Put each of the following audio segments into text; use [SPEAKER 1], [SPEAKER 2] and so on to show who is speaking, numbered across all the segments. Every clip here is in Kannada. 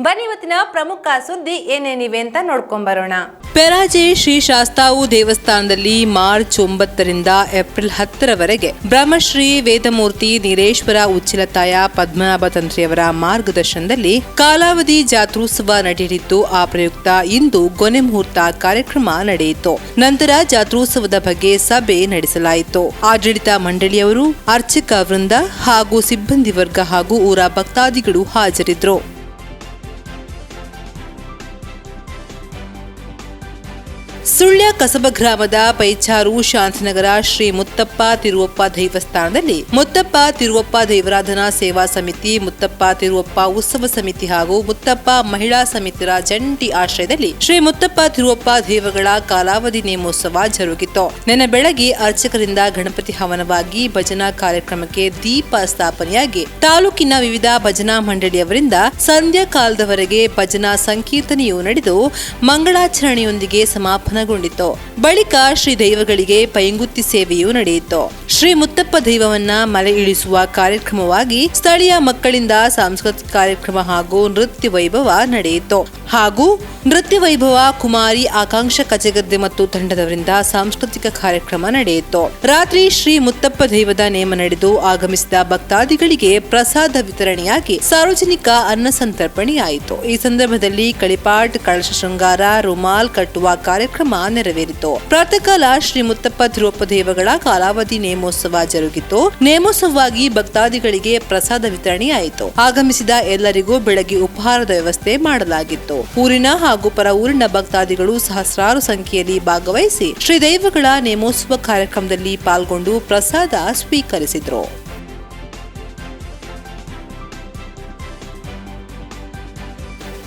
[SPEAKER 1] ಬನ್ನಿ ಇವತ್ತಿನ ಪ್ರಮುಖ ಸುದ್ದಿ ಏನೇನಿವೆ ಅಂತ ನೋಡ್ಕೊಂಬರೋಣ
[SPEAKER 2] ಪೆರಾಜೆ ಶ್ರೀ ಶಾಸ್ತಾವು ದೇವಸ್ಥಾನದಲ್ಲಿ ಮಾರ್ಚ್ ಒಂಬತ್ತರಿಂದ ಏಪ್ರಿಲ್ ಹತ್ತರವರೆಗೆ ಬ್ರಹ್ಮಶ್ರೀ ವೇದಮೂರ್ತಿ ನೀರೇಶ್ವರ ಉಚ್ಚಿಲತಾಯ ಪದ್ಮನಾಭ ತಂತ್ರಿಯವರ ಮಾರ್ಗದರ್ಶನದಲ್ಲಿ ಕಾಲಾವಧಿ ಜಾತ್ರೋತ್ಸವ ನಡೆಯಲಿದ್ದು, ಆ ಪ್ರಯುಕ್ತ ಇಂದು ಕೊನೆ ಮುಹೂರ್ತ ಕಾರ್ಯಕ್ರಮ ನಡೆಯಿತು. ನಂತರ ಜಾತ್ರೋತ್ಸವದ ಬಗ್ಗೆ ಸಭೆ ನಡೆಸಲಾಯಿತು. ಆಡಳಿತ ಮಂಡಳಿಯವರು, ಅರ್ಚಕ ವೃಂದ ಹಾಗೂ ಸಿಬ್ಬಂದಿ ವರ್ಗ ಹಾಗೂ ಊರ ಭಕ್ತಾದಿಗಳು ಹಾಜರಿದ್ದರು. ಸುಳ್ಯ ಕಸಬ ಗ್ರಾಮದ ಪೈಚಾರು ಶಾಂತಿನಗರ ಶ್ರೀ ಮುತ್ತಪ್ಪ ತಿರುವಪ್ಪ ದೈವಸ್ಥಾನದಲ್ಲಿ ಮುತ್ತಪ್ಪ ತಿರುವಪ್ಪ ದೇವರಾಧನಾ ಸೇವಾ ಸಮಿತಿ, ಮುತ್ತಪ್ಪ ತಿರುವಪ್ಪ ಉತ್ಸವ ಸಮಿತಿ ಹಾಗೂ ಮುತ್ತಪ್ಪ ಮಹಿಳಾ ಸಮಿತಿರ ಜಂಟಿ ಆಶ್ರಯದಲ್ಲಿ ಶ್ರೀ ಮುತ್ತಪ್ಪ ತಿರುವಪ್ಪ ದೇವಗಳ ಕಾಲಾವಧಿ ನೇಮೋತ್ಸವ ಜರುಗಿತು. ನಿನ್ನೆ ಬೆಳಗ್ಗೆ ಅರ್ಚಕರಿಂದ ಗಣಪತಿ ಹವನವಾಗಿ ಭಜನಾ ಕಾರ್ಯಕ್ರಮಕ್ಕೆ ದೀಪ ಸ್ಥಾಪನೆಯಾಗಿ ತಾಲೂಕಿನ ವಿವಿಧ ಭಜನಾ ಮಂಡಳಿಯವರಿಂದ ಸಂಧ್ಯಾ ಕಾಲದವರೆಗೆ ಭಜನಾ ಸಂಕೀರ್ತನೆಯು ನಡೆದು, ಮಂಗಳಾಚರಣೆಯೊಂದಿಗೆ ಸಮಾಪನಗೊಂಡಿತು ಬಳಿಕ ಶ್ರೀ ದೈವಗಳಿಗೆ ಪೈಂಗುತ್ತಿ ಸೇವೆಯೂ ನಡೆಯಿತು. ಶ್ರೀ ಮುತ್ತಪ್ಪ ದೈವವನ್ನ ಮಲೆ ಇಳಿಸುವ ಕಾರ್ಯಕ್ರಮವಾಗಿ ಸ್ಥಳೀಯ ಮಕ್ಕಳಿಂದ ಸಾಂಸ್ಕೃತಿಕ ಕಾರ್ಯಕ್ರಮ ಹಾಗೂ ನೃತ್ಯ ವೈಭವ ನಡೆಯಿತು. ಹಾಗೂ ನೃತ್ಯ ವೈಭವ, ಕುಮಾರಿ, ಆಕಾಂಕ್ಷ ಕಚೆಗದ್ದೆ ಮತ್ತು ತಂಡದವರಿಂದ ಸಾಂಸ್ಕೃತಿಕ ಕಾರ್ಯಕ್ರಮ ನಡೆಯಿತು. ರಾತ್ರಿ ಶ್ರೀ ಮುತ್ತಪ್ಪ ದೈವದ ನೇಮ ನಡೆದು ಆಗಮಿಸಿದ ಭಕ್ತಾದಿಗಳಿಗೆ ಪ್ರಸಾದ ವಿತರಣೆಯಾಗಿ ಸಾರ್ವಜನಿಕ ಅನ್ನ ಸಂತರ್ಪಣೆಯಾಯಿತು. ಈ ಸಂದರ್ಭದಲ್ಲಿ ಕಳಿಪಾಟ್, ಕಳಶ ಶೃಂಗಾರ, ರುಮಾಲ್ ಕಟ್ಟುವ ಕಾರ್ಯಕ್ರಮ ನೆರವೇರಿತು ಪ್ರಾತಃ ಕಾಲ ಶ್ರೀ ಮುತ್ತಪ್ಪ ಧ್ರುವಪ್ಪ ದೇವಗಳ ಕಾಲಾವಧಿ ನೇಮೋತ್ಸವ ಜರುಗಿತು. ನೇಮೋತ್ಸವವಾಗಿ ಭಕ್ತಾದಿಗಳಿಗೆ ಪ್ರಸಾದ ವಿತರಣೆಯಾಯಿತು. ಆಗಮಿಸಿದ ಎಲ್ಲರಿಗೂ ಬೆಳಗ್ಗೆ ಉಪಹಾರದ ವ್ಯವಸ್ಥೆ ಮಾಡಲಾಗಿತ್ತು. ಊರಿನ ಹಾಗೂ ಪರ ಊರಿನ ಭಕ್ತಾದಿಗಳು ಸಹಸ್ರಾರು ಸಂಖ್ಯೆಯಲ್ಲಿ ಭಾಗವಹಿಸಿ ಶ್ರೀ ದೈವಗಳ ನೇಮೋತ್ಸವ ಕಾರ್ಯಕ್ರಮದಲ್ಲಿ ಪಾಲ್ಗೊಂಡು ಪ್ರಸಾದ ಸ್ವೀಕರಿಸಿದ್ರು.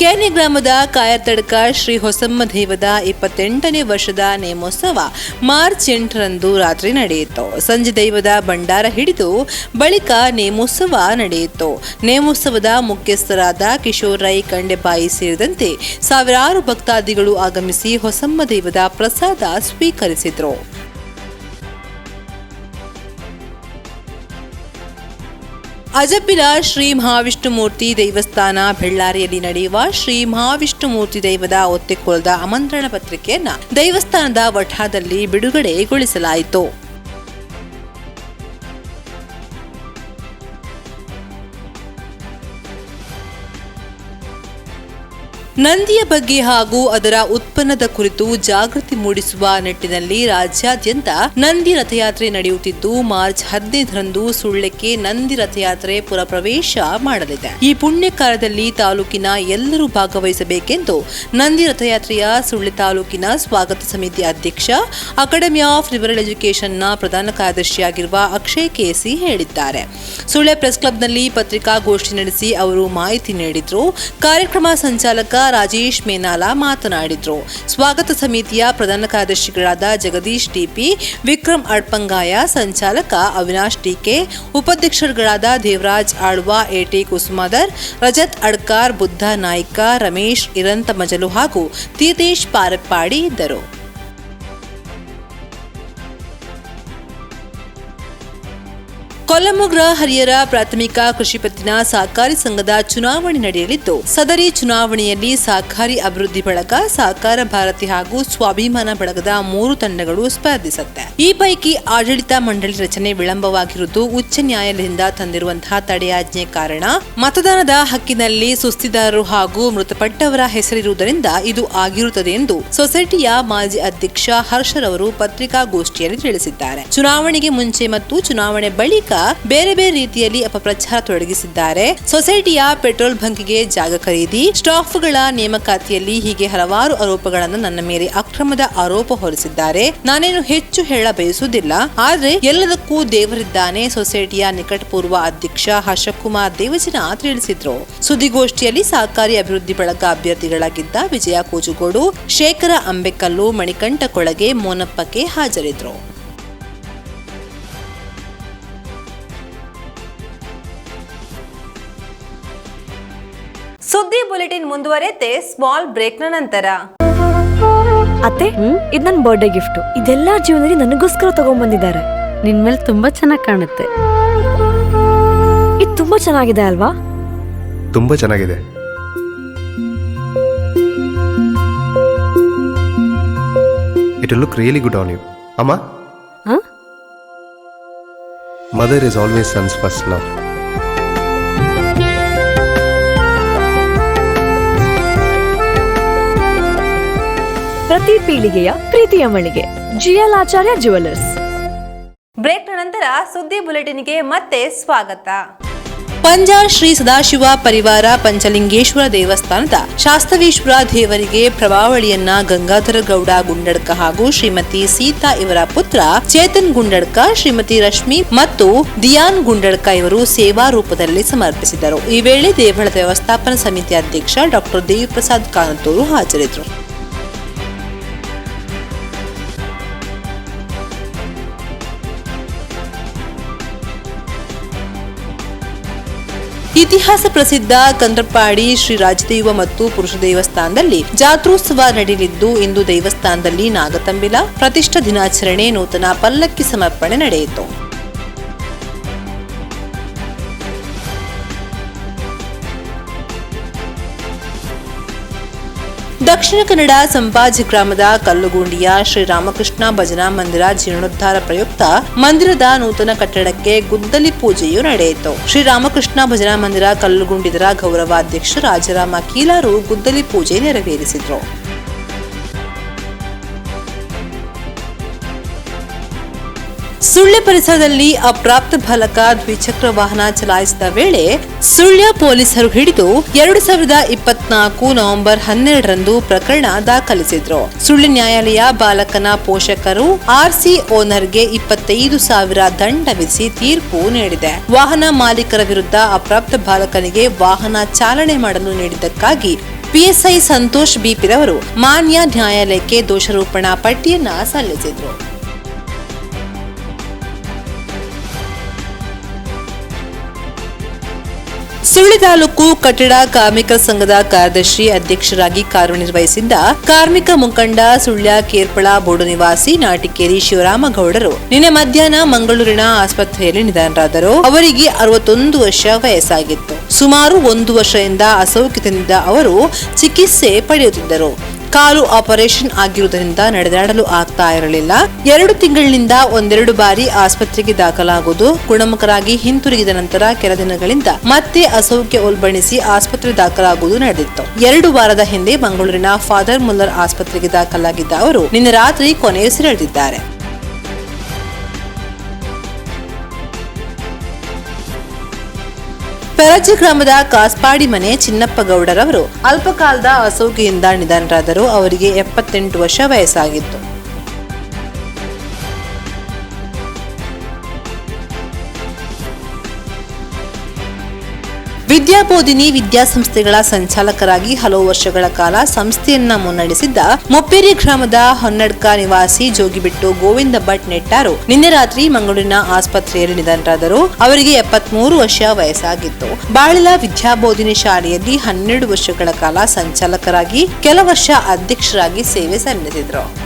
[SPEAKER 2] ಕೆನೆ ಗ್ರಾಮದ ಕಾಯತಡ್ಕ ಶ್ರೀ ಹೊಸಮ್ಮ ದೇವದ ಇಪ್ಪತ್ತೆಂಟನೇ ವರ್ಷದ ನೇಮೋತ್ಸವ ಮಾರ್ಚ್ ಎಂಟರಂದು ರಾತ್ರಿ ನಡೆಯಿತು. ಸಂಜೆ ದೈವದ ಭಂಡಾರ ಹಿಡಿದು ಬಳಿಕ ನೇಮೋತ್ಸವ ನಡೆಯಿತು. ನೇಮೋತ್ಸವದ ಮುಖ್ಯಸ್ಥರಾದ ಕಿಶೋರ್ ರೈ ಕಂಡೆಬಾಯಿ ಸೇರಿದಂತೆ ಸಾವಿರಾರು ಭಕ್ತಾದಿಗಳು ಆಗಮಿಸಿ ಹೊಸಮ್ಮ ದೇವದ ಪ್ರಸಾದ ಸ್ವೀಕರಿಸಿದ್ರು. ಅಜಪಿನ ಶ್ರೀ ಮಹಾವಿಷ್ಣುಮೂರ್ತಿ ದೇವಸ್ಥಾನ ಬೆಳ್ಳಾರಿಯಲ್ಲಿ ನಡೆಯುವ ಶ್ರೀ ಮಹಾವಿಷ್ಣುಮೂರ್ತಿ ದೈವದ ಒತ್ತೆಕೋಲದ ಆಮಂತ್ರಣ ಪತ್ರಿಕೆಯನ್ನ ದೇವಸ್ಥಾನದ ವಠಾದಲ್ಲಿ ಬಿಡುಗಡೆಗೊಳಿಸಲಾಯಿತು. ನಂದಿಯ ಬಗ್ಗೆ ಹಾಗೂ ಅದರ ಉತ್ಪನ್ನದ ಕುರಿತು ಜಾಗೃತಿ ಮೂಡಿಸುವ ನಿಟ್ಟಿನಲ್ಲಿ ರಾಜ್ಯಾದ್ಯಂತ ನಂದಿ ರಥಯಾತ್ರೆ ನಡೆಯುತ್ತಿದ್ದು, ಮಾರ್ಚ್ ಹದಿನೈದರಂದು ಸುಳ್ಳಕ್ಕೆ ನಂದಿ ರಥಯಾತ್ರೆ ಪುರಪ್ರವೇಶ ಮಾಡಲಿದೆ. ಈ ಪುಣ್ಯ ಕಾಲದಲ್ಲಿ ತಾಲೂಕಿನ ಎಲ್ಲರೂ ಭಾಗವಹಿಸಬೇಕೆಂದು ನಂದಿ ರಥಯಾತ್ರೆಯ ಸುಳ್ಯ ತಾಲೂಕಿನ ಸ್ವಾಗತ ಸಮಿತಿ ಅಧ್ಯಕ್ಷ, ಅಕಾಡೆಮಿ ಆಫ್ ಲಿಬರಲ್ ಎಜುಕೇಷನ್ನ ಪ್ರಧಾನ ಕಾರ್ಯದರ್ಶಿಯಾಗಿರುವ ಅಕ್ಷಯ್ ಕೆಸಿ ಹೇಳಿದ್ದಾರೆ. ಸುಳ್ಯ ಪ್ರೆಸ್ ಕ್ಲಬ್ನಲ್ಲಿ ಪತ್ರಿಕಾಗೋಷ್ಠಿ ನಡೆಸಿ ಅವರು ಮಾಹಿತಿ ನೀಡಿದ್ರು. ಕಾರ್ಯಕ್ರಮ ಸಂಚಾಲಕ ರಾಜೇಶ್ ಮೇನಾಲ ಮಾತನಾಡಿದರು. ಸ್ವಾಗತ ಸಮಿತಿಯ ಪ್ರಧಾನ ಕಾರ್ಯದರ್ಶಿಗಳಾದ ಜಗದೀಶ್ ಟಿಪಿ ವಿಕ್ರಮ್ ಅಡ್ಪಂಗಾಯ ಸಂಚಾಲಕ ಅವಿನಾಶ್ ಟಿಕೆ ಉಪಾಧ್ಯಕ್ಷರುಗಳಾದ ದೇವರಾಜ್ ಆಳ್ವ, ಎಟಿ ಕುಸುಮಾದರ್, ರಜತ್ ಅಡ್ಕಾರ್, ಬುದ್ಧ ನಾಯ್ಕ, ರಮೇಶ್ ಇರಂತ ಮಜಲು ಹಾಗೂ ತೀತೇಶ್ ಪಾರಪ್ಪಾಡಿ ಇದ್ದರು. ಕೊಲ್ಲಮುಗ್ರ ಹರಿಯರ ಪ್ರಾಥಮಿಕ ಕೃಷಿ ಪತ್ತಿನ ಸಹಕಾರಿ ಸಂಘದ ಚುನಾವಣೆ ನಡೆಯಲಿದ್ದು, ಸದರಿ ಚುನಾವಣೆಯಲ್ಲಿ ಸಹಕಾರಿ ಅಭಿವೃದ್ಧಿ ಬಳಗ ಸಹಕಾರ ಭಾರತಿ ಹಾಗೂ ಸ್ವಾಭಿಮಾನ ಬಳಗದ ಮೂರು ತಂಡಗಳು ಸ್ಪರ್ಧಿಸುತ್ತೆ. ಈ ಪೈಕಿ ಆಡಳಿತ ಮಂಡಳಿ ರಚನೆ ವಿಳಂಬವಾಗಿರುವುದು ಉಚ್ಚ ನ್ಯಾಯಾಲಯದಿಂದ ತಂದಿರುವಂತಹ ತಡೆಯಾಜ್ಞೆ ಕಾರಣ. ಮತದಾನದ ಹಕ್ಕಿನಲ್ಲಿ ಸುಸ್ತಿದಾರರು ಹಾಗೂ ಮೃತಪಟ್ಟವರ ಹೆಸರಿರುವುದರಿಂದ ಇದು ಆಗಿರುತ್ತದೆ ಎಂದು ಸೊಸೈಟಿಯ ಮಾಜಿ ಅಧ್ಯಕ್ಷ ಹರ್ಷರವರು ಪತ್ರಿಕಾಗೋಷ್ಠಿಯಲ್ಲಿ ತಿಳಿಸಿದ್ದಾರೆ. ಚುನಾವಣೆಗೆ ಮುಂಚೆ ಮತ್ತು ಚುನಾವಣೆ ಬಳಿಕ ಬೇರೆ ಬೇರೆ ರೀತಿಯಲ್ಲಿ ಅಪಪ್ರಚಾರ ತೊಡಗಿಸಿದ್ದಾರೆ. ಸೊಸೈಟಿಯ ಪೆಟ್ರೋಲ್ ಬಂಕ್ಗೆ ಜಾಗ ಖರೀದಿ, ಸ್ಟಾಫ್ಗಳ ನೇಮಕಾತಿಯಲ್ಲಿ ಹೀಗೆ ಹಲವಾರು ಆರೋಪಗಳನ್ನು ನನ್ನ ಮೇಲೆ ಅಕ್ರಮದ ಆರೋಪ ಹೊರಿಸಿದ್ದಾರೆ. ನಾನೇನು ಹೆಚ್ಚು ಹೇಳ ಬಯಸುವುದಿಲ್ಲ. ಆದ್ರೆ ಎಲ್ಲದಕ್ಕೂ ದೇವರಿದ್ದಾನೆ ಸೊಸೈಟಿಯ ನಿಕಟಪೂರ್ವ ಅಧ್ಯಕ್ಷ ಹರ್ಷಕುಮಾರ್ ದೇವಜಿನ ತಿಳಿಸಿದ್ರು. ಸುದ್ದಿಗೋಷ್ಠಿಯಲ್ಲಿ ಸಹಕಾರಿ ಅಭಿವೃದ್ಧಿ ಬಳಗ ಅಭ್ಯರ್ಥಿಗಳಾಗಿದ್ದ ವಿಜಯ ಕೋಜುಗೋಡು, ಶೇಖರ ಅಂಬೆಕಲ್ಲು ಮಣಿಕಂಠ ಕೊಳಗೆ ಮೋನಪ್ಪಕ್ಕೆ ಹಾಜರಿದ್ರು.
[SPEAKER 1] ಬುಲೆಟಿನ್ ಮುಂದುವರೆತೆ ಸ್ಮಾಲ್ ಬ್ರೇಕ್ನ ನಂತರ.
[SPEAKER 3] ಅತ್ತೆ ಇದು ನನ್ನ ಬರ್ಡೇ ಗಿಫ್ಟ್ ಇದೆಲ್ಲ ಜೀವನದಲ್ಲಿ ನನಗೋಸ್ಕರ ತಗೊಂಡ್ಬಂದಿದ್ದಾರೆ
[SPEAKER 4] ನಿನ್ ಮೇಲೆ ತುಂಬಾ ಚೆನ್ನಾಗಿ ಕಾಣುತ್ತೆ.
[SPEAKER 3] ಇದು ತುಂಬಾ ಚೆನ್ನಾಗಿದೆ ಅಲ್ವಾ?
[SPEAKER 4] ತುಂಬಾ ಚೆನ್ನಾಗಿದೆ. It look really good on you ಅಮ್ಮ?
[SPEAKER 3] ಹ?
[SPEAKER 4] Mother is always son's first love
[SPEAKER 3] ಪ್ರತಿ ಪೀಳಿಗೆಯ ಪ್ರೀತಿಯ ಮಳಿಗೆ. ಜಿಎಲ್ ಆಚಾರ್ಯ ಜುವೆಲ್ಲರ್ಸ್
[SPEAKER 1] ಬ್ರೇಕ್ ನಂತರ ಸುದ್ದಿ ಬುಲೆಟಿನ್ಗೆ ಮತ್ತೆ ಸ್ವಾಗತ.
[SPEAKER 2] ಪಂಜಾ ಶ್ರೀ ಸದಾಶಿವ ಪರಿವಾರ ಪಂಚಲಿಂಗೇಶ್ವರ ದೇವಸ್ಥಾನದ ಶಾಸ್ತವೇಶ್ವರ ದೇವರಿಗೆ ಪ್ರಭಾವಳಿಯನ್ನ ಗಂಗಾಧರ ಗೌಡ ಗುಂಡಡ್ಕ ಹಾಗೂ ಶ್ರೀಮತಿ ಸೀತಾ ಇವರ ಪುತ್ರ ಚೇತನ್ ಗುಂಡಡ್ಕ ಶ್ರೀಮತಿ ರಶ್ಮಿ ಮತ್ತು ದಿಯಾನ್ ಗುಂಡಡ್ಕ ಇವರು ಸೇವಾ ರೂಪದಲ್ಲಿ ಸಮರ್ಪಿಸಿದರು ಈ ವೇಳೆ ದೇವಳದ ವ್ಯವಸ್ಥಾಪನಾ ಸಮಿತಿ ಅಧ್ಯಕ್ಷ ಡಾಕ್ಟರ್ ದೇವಿಪ್ರಸಾದ್ ಕಾನತೂರು ಹಾಜರಿದ್ದರು. ಇತಿಹಾಸ ಪ್ರಸಿದ್ಧ ಕಂದ್ರಪಾಡಿ ಶ್ರೀ ರಾಜದೇವ ಮತ್ತು ಪುರುಷ ದೇವಸ್ಥಾನದಲ್ಲಿ ಜಾತ್ರೋತ್ಸವ ನಡೆಯಲಿದ್ದು, ಇಂದು ದೇವಸ್ಥಾನದಲ್ಲಿ ನಾಗತಂಬಿಲ ಪ್ರತಿಷ್ಠಾ ದಿನಾಚರಣೆ ನೂತನ ಪಲ್ಲಕ್ಕಿ ಸಮರ್ಪಣೆ ನಡೆಯಿತು. ದಕ್ಷಿಣ ಕನ್ನಡ ಸಂಪಾಜಿ ಗ್ರಾಮದ ಕಲ್ಲುಗುಂಡಿಯ ಶ್ರೀರಾಮಕೃಷ್ಣ ಭಜನಾ ಮಂದಿರ ಜೀರ್ಣೋದ್ಧಾರ ಪ್ರಯುಕ್ತ ಮಂದಿರದ ನೂತನ ಕಟ್ಟಡಕ್ಕೆ ಗುದ್ದಲಿ ಪೂಜೆಯು ನಡೆಯಿತು. ಶ್ರೀರಾಮಕೃಷ್ಣ ಭಜನಾ ಮಂದಿರ ಕಲ್ಲುಗುಂಡಿದರ ಗೌರವಾಧ್ಯಕ್ಷ ರಾಜರಾಮ ಕೀಲಾರು ಗುದ್ದಲಿ ಪೂಜೆ ನೆರವೇರಿಸಿದ್ರು. ಸುಳ್ಯ ಪರಿಸರದಲ್ಲಿ ಅಪ್ರಾಪ್ತ ಬಾಲಕ ದ್ವಿಚಕ್ರ ವಾಹನ ಚಲಾಯಿಸಿದ ವೇಳೆ ಸುಳ್ಯ ಪೊಲೀಸರು ಹಿಡಿದು ಎರಡು ಸಾವಿರದ ಇಪ್ಪತ್ನಾಲ್ಕು ನವೆಂಬರ್ ಹನ್ನೆರಡರಂದು ಪ್ರಕರಣ ದಾಖಲಿಸಿದ್ರು. ಸುಳ್ಯ ನ್ಯಾಯಾಲಯ ಬಾಲಕನ ಪೋಷಕರು ಆರ್ಸಿ ಓನರ್ಗೆ ಇಪ್ಪತ್ತೈದು ಸಾವಿರ ದಂಡ ವಿಧಿಸಿ ತೀರ್ಪು ನೀಡಿದೆ. ವಾಹನ ಮಾಲೀಕರ ವಿರುದ್ಧ ಅಪ್ರಾಪ್ತ ಬಾಲಕನಿಗೆ ವಾಹನ ಚಾಲನೆ ಮಾಡಲು ನೀಡಿದ್ದಕ್ಕಾಗಿ ಪಿಎಸ್ಐ ಸಂತೋಷ್ ಬಿಪಿರವರು ಮಾನ್ಯ ನ್ಯಾಯಾಲಯಕ್ಕೆ ದೋಷಾರೋಪಣಾ ಪಟ್ಟಿಯನ್ನ ಸಲ್ಲಿಸಿದ್ರು. ಸುಳ್ಳಿ ತಾಲೂಕು ಕಟ್ಟಡ ಕಾರ್ಮಿಕರ ಸಂಘದ ಕಾರ್ಯದರ್ಶಿ ಅಧ್ಯಕ್ಷರಾಗಿ ಕಾರ್ಯನಿರ್ವಹಿಸಿದ್ದ ಕಾರ್ಮಿಕ ಮುಖಂಡ ಸುಳ್ಯ ಕೇರ್ಪಳ ಬೋಡು ನಿವಾಸಿ ನಾಟಿಕೇರಿ ಶಿವರಾಮಗೌಡರು ನಿನ್ನೆ ಮಧ್ಯಾಹ್ನ ಮಂಗಳೂರಿನ ಆಸ್ಪತ್ರೆಯಲ್ಲಿ ನಿಧನರಾದರು. ಅವರಿಗೆ ಅರವತ್ತೊಂದು ವರ್ಷ ವಯಸ್ಸಾಗಿತ್ತು. ಸುಮಾರು ಒಂದು ವರ್ಷದಿಂದ ಅಸೌಖ್ಯದಿಂದ ಅವರು ಚಿಕಿತ್ಸೆ ಪಡೆಯುತ್ತಿದ್ದರು. ಕಾಲು ಆಪರೇಷನ್ ಆಗಿರುವುದರಿಂದ ನಡೆದಾಡಲು ಆಗ್ತಾ ಇರಲಿಲ್ಲ. ಎರಡು ತಿಂಗಳಿನಿಂದ ಒಂದೆರಡು ಬಾರಿ ಆಸ್ಪತ್ರೆಗೆ ದಾಖಲಾಗುವುದು. ಗುಣಮುಖರಾಗಿ ಹಿಂತಿರುಗಿದ ನಂತರ ಕೆಲ ದಿನಗಳಿಂದ ಮತ್ತೆ ಅಸೌಖ್ಯ ಉಲ್ಬಣಿಸಿ ಆಸ್ಪತ್ರೆ ದಾಖಲಾಗುವುದು ನಡೆದಿತ್ತು. ಎರಡು ವಾರದ ಹಿಂದೆ ಮಂಗಳೂರಿನ ಫಾದರ್ ಮುಲ್ಲರ್ ಆಸ್ಪತ್ರೆಗೆ ದಾಖಲಾಗಿದ್ದ ಅವರು ನಿನ್ನೆ ರಾತ್ರಿ ಕೊನೆಯುಸಿರೆಳೆದಿದ್ದಾರೆ. ಪೆರಜಿ ಗ್ರಾಮದ ಕಾಸ್ಪಾಡಿ ಮನೆ ಚಿನ್ನಪ್ಪ ಗೌಡರವರು ಅಲ್ಪಕಾಲದ ಅಸೌಕೆಯಿಂದ ನಿಧನರಾದರು. ಅವರಿಗೆ ಎಪ್ಪತ್ತೆಂಟು ವರ್ಷ ವಯಸ್ಸಾಗಿತ್ತು. ವಿದ್ಯಾಬೋಧಿನಿ ವಿದ್ಯಾಸಂಸ್ಥೆಗಳ ಸಂಚಾಲಕರಾಗಿ ಹಲವು ವರ್ಷಗಳ ಕಾಲ ಸಂಸ್ಥೆಯನ್ನ ಮುನ್ನಡೆಸಿದ್ದ ಮೊಪ್ಪೇರಿ ಗ್ರಾಮದ ಹೊನ್ನಡ್ಕ ನಿವಾಸಿ ಜೋಗಿಬಿಟ್ಟು ಗೋವಿಂದ ಭಟ್ ನೆಟ್ಟಾರು. ನಿನ್ನೆ ರಾತ್ರಿ ಮಂಗಳೂರಿನ ಆಸ್ಪತ್ರೆಯಲ್ಲಿ ನಿಧನರಾದರು. ಅವರಿಗೆ ಎಪ್ಪತ್ಮೂರು ವರ್ಷ ವಯಸ್ಸಾಗಿತ್ತು. ಬಾಳಿಲ ವಿದ್ಯಾಬೋಧಿನಿ ಶಾಲೆಯಲ್ಲಿ ಹನ್ನೆರಡು ವರ್ಷಗಳ ಕಾಲ ಸಂಚಾಲಕರಾಗಿ ಕೆಲ ವರ್ಷ ಅಧ್ಯಕ್ಷರಾಗಿ ಸೇವೆ ಸಲ್ಲಿಸಿದ್ರು.